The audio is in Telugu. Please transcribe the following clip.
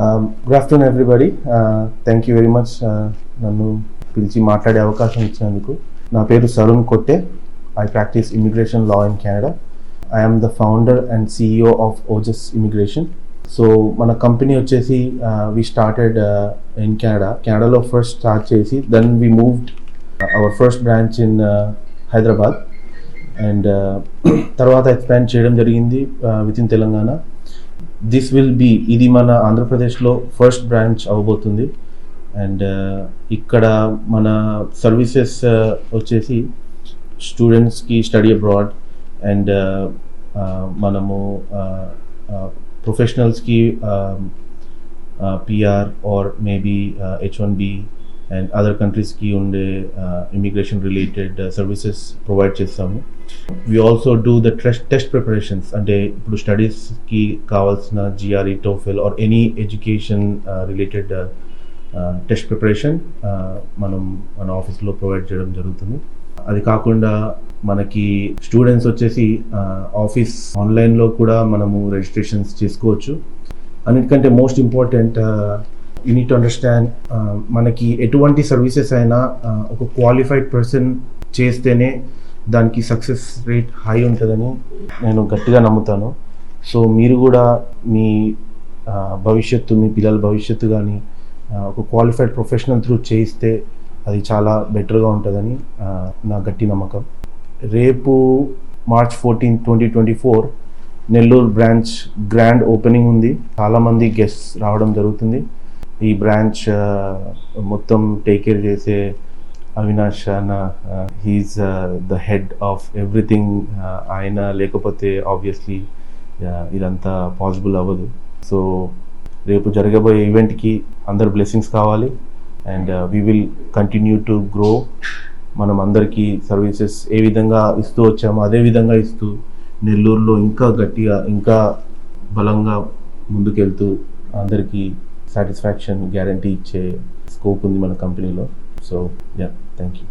Good afternoon everybody thank you very much నన్ను పిలిచి మాట్లాడే అవకాశం ఇచ్చినందుకు. నా పేరు Sarun Kotte. I practise immigration law in Canada I'm the founder and CEO of Ojas immigration so మన కంపెనీ వచ్చేసి వి స్టార్టెడ్ ఇన్ కెనడా కెనడాలో ఫస్ట్ స్టార్ట్ చేసి then we moved our first branch in Hyderabad and తర్వాత ఎక్స్పాండ్ చేయడం జరిగింది with in Telangana this will be ఇది మన ఆంధ్రప్రదేశ్లో ఫస్ట్ బ్రాంచ్ అవ్వబోతుంది అండ్ ఇక్కడ మన సర్వీసెస్ uh, వచ్చేసి స్టూడెంట్స్కి స్టడీ అబ్రాడ్ అండ్ మనము ప్రొఫెషనల్స్కి PR or maybe H one B and other కంట్రీస్కి ఉండే ఇమిగ్రేషన్ రిలేటెడ్ సర్వీసెస్ ప్రొవైడ్ చేస్తాము. We also do the test test preparations అంటే ఇప్పుడు స్టడీస్కి కావాల్సిన GRE TOEFL or any education related test preparation మనం మన ఆఫీస్లో ప్రొవైడ్ చేయడం జరుగుతుంది. అది కాకుండా మనకి స్టూడెంట్స్ వచ్చేసి uh, ఆఫీస్ ఆన్లైన్లో కూడా మనము రిజిస్ట్రేషన్స్ చేసుకోవచ్చు. అన్నిటికంటే most important you need understand మనకి ఎటువంటి సర్వీసెస్ అయినా uh, ఒక క్వాలిఫైడ్ పర్సన్ చేస్తేనే దానికి సక్సెస్ రేట్ హై ఉంటుందని నేను గట్టిగా నమ్ముతాను. సో మీరు కూడా మీ uh, భవిష్యత్తు మీ పిల్లల భవిష్యత్తు కానీ uh, ఒక క్వాలిఫైడ్ ప్రొఫెషనల్ త్రూ చేయిస్తే అది చాలా బెటర్గా ఉంటుందని నా గట్టి నమ్మకం. రేపు March fourteen twenty twenty four Nellore branch grand opening ఉంది. చాలామంది గెస్ట్స్ రావడం జరుగుతుంది. ఈ బ్రాంచ్ మొత్తం టేక్ కేర్ చేసే అవినాష్ అన్న he is the head of everything ఆయన లేకపోతే ఆబ్వియస్లీ ఇదంతా పాసిబుల్ అవ్వదు. సో రేపు జరగబోయే ఈవెంట్కి అందరు బ్లెస్సింగ్స్ కావాలి. And we will continue to grow మనం అందరికీ సర్వీసెస్ ఏ విధంగా ఇస్తూ వచ్చామో అదే విధంగా ఇస్తూ నెల్లూరులో ఇంకా గట్టిగా ఇంకా బలంగా ముందుకెళ్తూ అందరికీ సాటిస్ఫాక్షన్ గ్యారంటీ ఇచ్చే స్కోప్ ఉంది మన కంపెనీలో. So yeah thank you